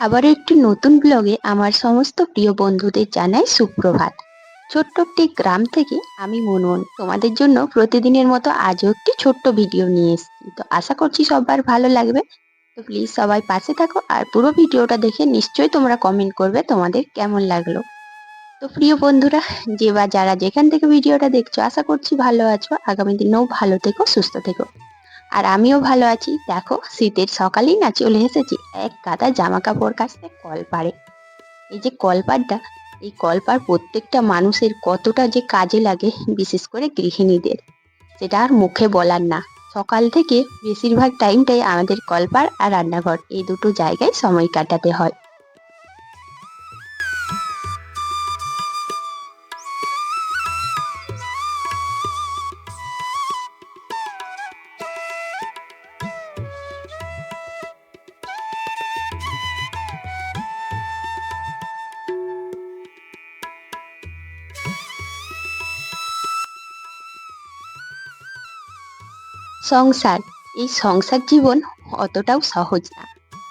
আবারও একটি নতুন ব্লগে আমার সমস্ত প্রিয় বন্ধুদের জানাই সুপ্রভাত। ছোট্ট একটি গ্রাম থেকে আমি মনমন তোমাদের জন্য প্রতিদিনের মতো আজও একটি ছোট্ট ভিডিও নিয়ে এসেছি। তো আশা করছি সবার ভালো লাগবে। তো প্লিজ সবাই পাশে থাকো আর পুরো ভিডিওটা দেখে নিশ্চয়ই তোমরা কমেন্ট করবে তোমাদের কেমন লাগল। তো প্রিয় বন্ধুরা, যে বা যারা যেখান থেকে ভিডিওটা দেখছ, আশা করছি ভালো আছো। আগামী দিনেও ভালো থেকো, সুস্থ থেকো। আর আমিও ভালো আছি। দেখো, শীতের সকালেই না চলে এসেছি এক গাদা জামা কাপড় কাচতে কলপাড়ে এই যে কলপাড়টা এই কলপাড় প্রত্যেকটা মানুষের কতটা যে কাজে লাগে, বিশেষ করে গৃহিণীদের, সেটা আর মুখে বলার না। সকাল থেকে বেশিরভাগ টাইমটাই আমাদের কলপাড় আর রান্নাঘর, এই দুটো জায়গায় সময় কাটাতে হয়। সংসার। এই সংসার জীবন অতটাও সহজ না।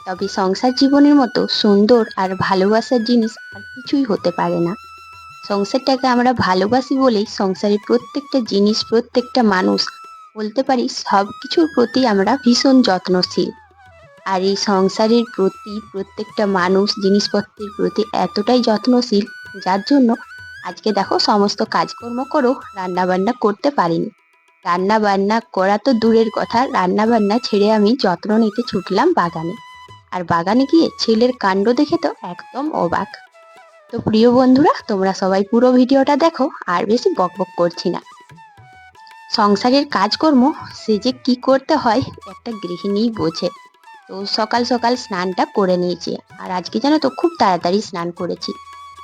তবে সংসার জীবনের মতো সুন্দর আর ভালোবাসার জিনিস আর কিছুই হতে পারে না। সংসারটাকে আমরা ভালোবাসি বলেই সংসারের প্রত্যেকটা জিনিস, প্রত্যেকটা মানুষ বলতে পারি সব কিছুর প্রতি আমরা ভীষণ যত্নশীল। আর এই সংসারের প্রতি প্রত্যেকটা মানুষ জিনিসপত্রের প্রতি এতটাই যত্নশীল, যার জন্য আজকে দেখো সমস্ত কাজকর্ম করেও রান্নাবান্না করতে পারিনি। রান্না বান্না করা তো দূরের কথা রান্না বান্না ছেড়ে আমি যত্ন নিতে ছুটলাম বাগানে। আর বাগানে গিয়ে ছেলের কাণ্ড দেখে তো একদম অবাক। তো প্রিয় বন্ধুরা, তোমরা সবাই পুরো ভিডিওটা দেখো, আর বেশি বকবক করছি না। সংসারের কাজকর্ম, সে যে কি করতে হয়, একটা গৃহিণী বোঝে। তো সকাল সকাল স্নানটা করে নিয়েছি, আর আজকে জানো তো খুব তাড়াতাড়ি স্নান করেছি।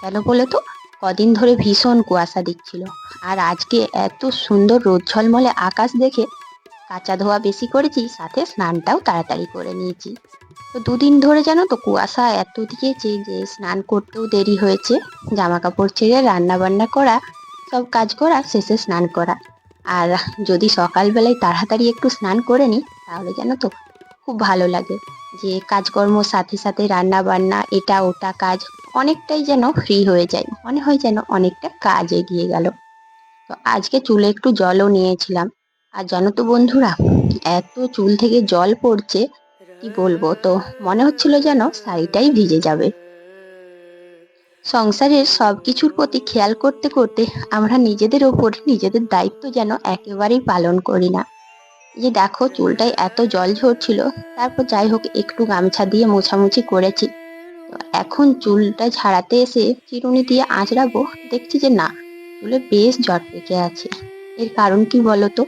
কেন বলে তো? কদিন ধরে ভীষণ কুয়াশা দিচ্ছিল আর আজকে এত সুন্দর রোদ ঝলমলে আকাশ দেখে কাঁচা ধোয়া বেশি করেছি, সাথে স্নানটাও তাড়াতাড়ি করে নিয়েছি। তো দুদিন ধরে জানো তো কুয়াশা এত দিয়েছে যে স্নান করতেও দেরি হয়েছে। জামা কাপড় ছেড়ে রান্না বান্না করা, সব কাজ করা, শেষে স্নান করা। আর যদি সকালবেলায় তাড়াতাড়ি একটু স্নান করে নিই তাহলে যেন তো খুব ভালো লাগে যে কাজকর্ম সাথে সাথে রান্না বান্না, এটা ওটা কাজ অনেকটাই যেন ফ্রি হয়ে যায়। মনে হয় যেন অনেকটা কাজ এগিয়ে গেল। তো আজকে চুলে একটু জলও নিয়েছিলাম। আর জানো তো বন্ধুরা, এত চুল থেকে জল পড়ছে, কি বলব? তো মনে হচ্ছিল যেন শাড়িটাই ভিজে যাবে। সংসারের সব কিছুর প্রতি খেয়াল করতে করতে আমরা নিজেদের ওপর নিজেদের দায়িত্ব যেন একেবারেই পালন করি না। যে দেখো চুলটায় এত জল ঝরছিল, তারপর যাই হোক একটু গামছা দিয়ে মোছামুছি করেছি। এখন চুলটা ছাড়াতে এসে চিরুনি দিয়ে আঁচড়াবো, দেখছি যে না, চুলে বেশ জট পেকে আছে। এর কারণ কি বলতো?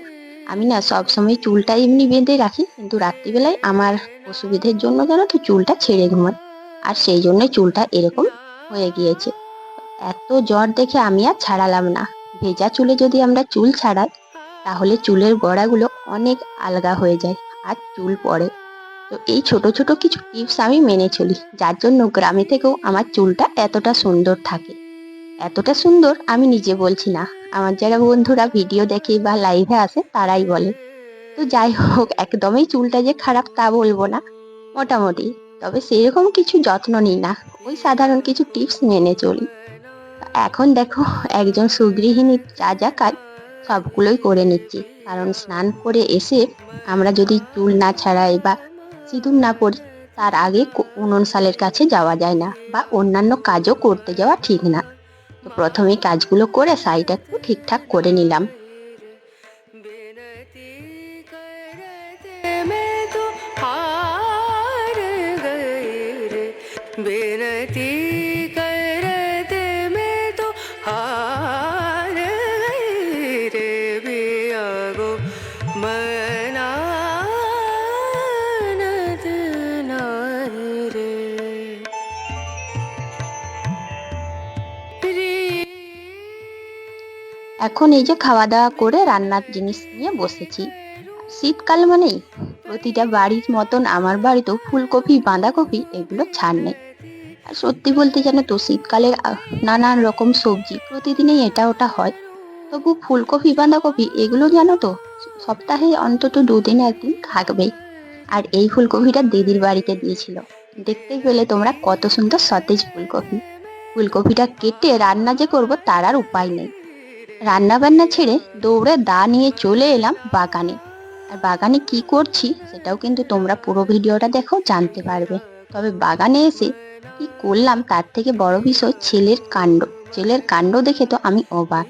আমি না সব সময় চুলটা এমনি বেঁধে রাখি, কিন্তু রাত্রিবেলায় আমার অসুবিধের জন্য যেন তো চুলটা ছেড়ে ঘুমায় আর সেই জন্যই চুলটা এরকম হয়ে গিয়েছে। এত জ্বর দেখে আমি আর ছাড়ালাম না। ভেজা চুলে যদি আমরা চুল ছাড়াই তাহলে চুলের গোড়াগুলো অনেক আলগা হয়ে যায় আর চুল পড়ে। তো এই ছোট ছোট কিছু টিপস আমি মেনে চলি, যার জন্য গ্রামে থেকেও আমার চুলটা এতটা সুন্দর থাকে। এতটা সুন্দর আমি নিজে বলছি না, আমার যারা বন্ধুরা ভিডিও দেখে বা লাইভে আসে তারাই বলে। তো যাই হোক, একদমই চুলটা যে খারাপ তা বলব না, মোটামুটি। তবে সেরকম কিছু যত্ন নিই না, ওই সাধারণ কিছু টিপস মেনে চলি। এখন দেখো, একজন সুগৃহিণীর যা যা কাজ সবগুলোই করে নিচ্ছি। কারণ স্নান করে এসে আমরা যদি চুল না ছাড়াই বা সিঁদুর না পড়ি তার আগে উনুন সালের কাছে যাওয়া যায় না বা অন্যান্য কাজও করতে যাওয়া ঠিক না। তো প্রথমে কাজগুলো করে শাড়িটা একটু ঠিকঠাক করে নিলাম। এখন এই যে খাওয়া দাওয়া করে রান্নার জিনিস নিয়ে বসেছি। শীতকাল মানেই প্রতিটা বাড়ির মতন আমার বাড়িতেও ফুলকপি, বাঁধাকপি এগুলো ছাড় নেই। আর সত্যি বলতে জানো তো, শীতকালের নানান রকম সবজি প্রতিদিনই এটা ওটা হয়। তবু ফুলকপি, বাঁধাকপি, এগুলো জানো তো? সপ্তাহে অন্তত দুদিন একদিন থাকবেই। আর এই ফুলকপিটা দিদির বাড়িতে দিয়েছিল। দেখতে পেলে তোমরা কত সুন্দর সতেজ ফুলকপি। ফুলকপিটা কেটে রান্না যে করব তার আর উপায় নেই। রান্না বান্না ছেড়ে দৌড়ে দা নিয়ে চলে এলাম বাগানে। আর বাগানে কি করছি সেটাও কিন্তু তোমরা পুরো ভিডিওটা দেখো, জানতে পারবে। তবে বাগানে এসে কি করলাম, তার থেকে বড় বিষয় ছেলের কাণ্ড। ছেলের কাণ্ড দেখে তো আমি অবাক।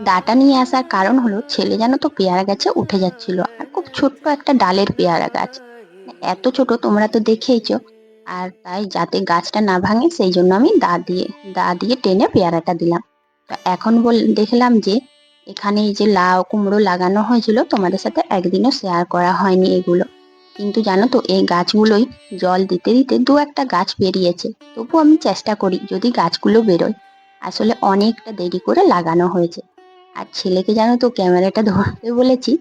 দাটা নিয়ে আসার কারণ হলো ছেলে যেন তো পেয়ারা গাছে উঠে যাচ্ছিল আর খুব ছোট্ট একটা ডালের পেয়ারা গাছ। এত ছোট তোমরা তো দেখেইছো। আর তাই যাতে গাছটা না ভাঙে, সেই জন্য আমি দা দিয়ে দা দিয়ে টেনে পেয়ারাটা দিলাম। এখন বল, দেখলাম যে এখানে যে লাউ কুমড়ো লাগানো হয়েছিল, তোমাদের সাথে একদিনও শেয়ার করা হয়নি এগুলো। কিন্তু জানো তো, এই গাছগুলোই জল দিতে দিতে দু একটা গাছ বেরিয়েছে তবু আমি চেষ্টা করি যদি গাছগুলো বেরোয়। আসলে অনেকটা দেরি করে লাগানো হয়েছে। আর ছেলেকে জানো তো ক্যামেরাটা ধরতে বলেছি,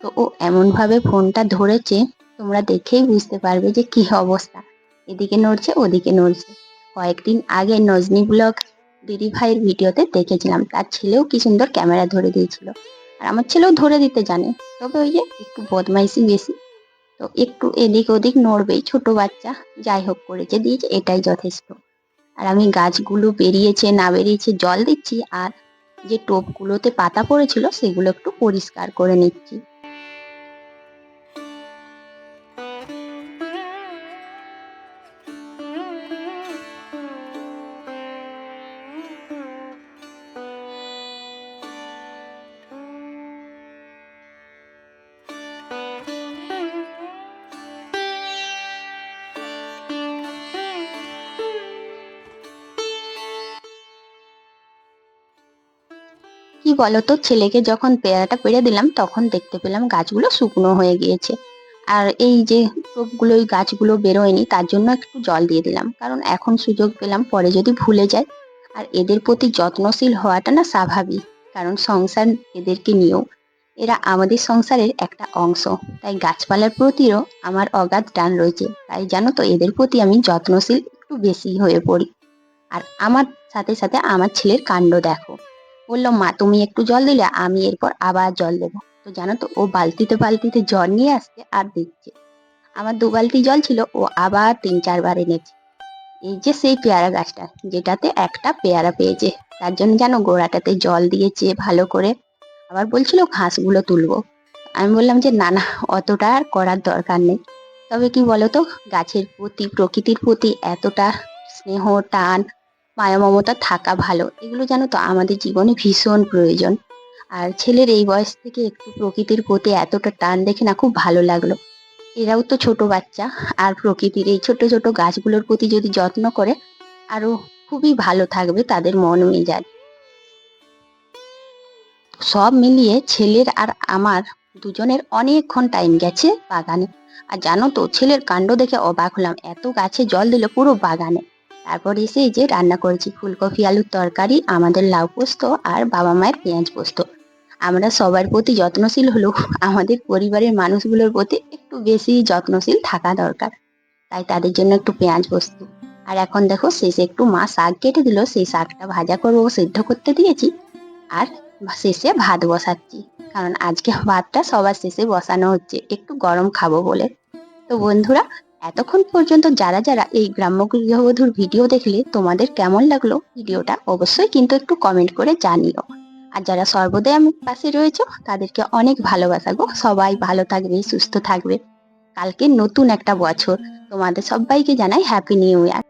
তো ও এমনভাবে ফোনটা ধরেছে, তোমরা দেখেই বুঝতে পারবে যে কি অবস্থা। এদিকে নড়ছে, ওদিকে নড়ছে। কয়েকদিন আগে নজনি ব্লগ দিদি ভাইয়ের ভিডিওতে দেখেছিলাম, তার ছেলেও কি সুন্দর ক্যামেরা ধরে দিয়েছিল। আর আমার ছেলেও ধরে দিতে জানে, তবে ওই যে একটু বদমাইশি বেশি। তো একটু এদিক ওদিক নড়বেই, ছোট বাচ্চা, যাই হোক করেছে, দিয়েছে, এটাই যথেষ্ট। আর আমি গাছগুলো বেরিয়েছে না বেরিয়েছে জল দিচ্ছি, আর যে টোপগুলোতে পাতা পড়েছিল সেগুলো একটু পরিষ্কার করে নিচ্ছি। কি বলতো? ছেলেকে যখন পেয়ারাটা পেড়ে দিলাম, তখন দেখতে পেলাম গাছগুলো শুকনো হয়ে গিয়েছে। আর এই যে টোপগুলো ওই গাছগুলো বেরোয়নি, তার জন্য একটু জল দিয়ে দিলাম। কারণ এখন সুযোগ পেলাম, পরে যদি ভুলে যায়। আর এদের প্রতি যত্নশীল হওয়াটা না স্বাভাবিক, কারণ সংসার এদেরকে নিয়েও। এরা আমাদের সংসারের একটা অংশ। তাই গাছপালার প্রতিও আমার অগাধ টান রয়েছে। তাই জানো তো, এদের প্রতি আমি যত্নশীল একটু বেশি হয়ে পড়ি। আর আমার সাথে সাথে আমার ছেলের কাণ্ড দেখো। বলল, মা, তুমি একটু জল দিলে, আমি এরপর আবার জল দেবো। তো জানো তো, ও বালতিতে বালতিতে জল নিয়ে আসছে আর দিচ্ছে আমার দু বালতি জল ছিল, ও আবার তিন চারবার এনেছে। এই যে সেই পেয়ারা গাছটা, যেটাতে একটা পেয়ারা পেয়েছে, তার জন্য জানো গোড়াটাতে জল দিয়েছে ভালো করে। আবার বলছিল, ঘাসগুলো তুলবো। আমি বললাম যে, না না, অতটা আর করার দরকার নেই। তবে কি বলতো গাছের প্রতি, প্রকৃতির প্রতি এতটা স্নেহ, টান মায়া মমতা থাকা ভালো। এগুলো জানো তো, আমাদের জীবনে ভীষণ প্রয়োজন। আর ছেলের এই বয়স থেকে একটু প্রকৃতির প্রতি এতটা টান দেখে না খুব ভালো লাগল। এরাও তো ছোট বাচ্চা, আর প্রকৃতির এই ছোট ছোট গাছগুলোর প্রতি যদি যত্ন করে, আরও খুবই ভালো থাকবে তাদের মন মেজাজ। সব মিলিয়ে ছেলের আর আমার দুজনের অনেকক্ষণ টাইম গেছে বাগানে। আর জানো তো, ছেলের কাণ্ড দেখে অবাক হলাম। এত গাছে জল দিল পুরো বাগানে। তারপর এসে এই যে রান্না করেছি ফুলকপি, আলুর তরকারি, আমাদের লাউ পোস্ত আর বাবা মায়ের পেঁয়াজ পোস্ত। আমরা সবার প্রতি যত্নশীল হলেও আমাদের পরিবারের মানুষগুলোর প্রতি একটু বেশি যত্নশীল থাকা দরকার। তাই তাদের জন্য একটু পেঁয়াজ পোস্ত। আর এখন দেখো শেষে একটু মা শাক কেটে দিল, সেই শাকটা ভাজা করব, সিদ্ধ করতে দিয়েছি। আর শেষে ভাত বসাচ্ছি। কারণ আজকে ভাতটা সবার শেষে বসানো হচ্ছে, একটু গরম খাব বলে। তো বন্ধুরা এতক্ষণ পর্যন্ত যারা যারা এই গ্রাম্য গৃহবধূর ভিডিও দেখলে তোমাদের কেমন লাগল ভিডিওটা অবশ্যই কিন্তু একটু কমেন্ট করে জানিও। আর যারা সর্বদাই আমার পাশে রয়েছে, তাদেরকে অনেক ভালোবাসা গো। সবাই ভালো থাকবে, সুস্থ থাকবে। কালকে নতুন একটা বছর। তোমাদের সবাইকে জানাই হ্যাপি নিউ ইয়ার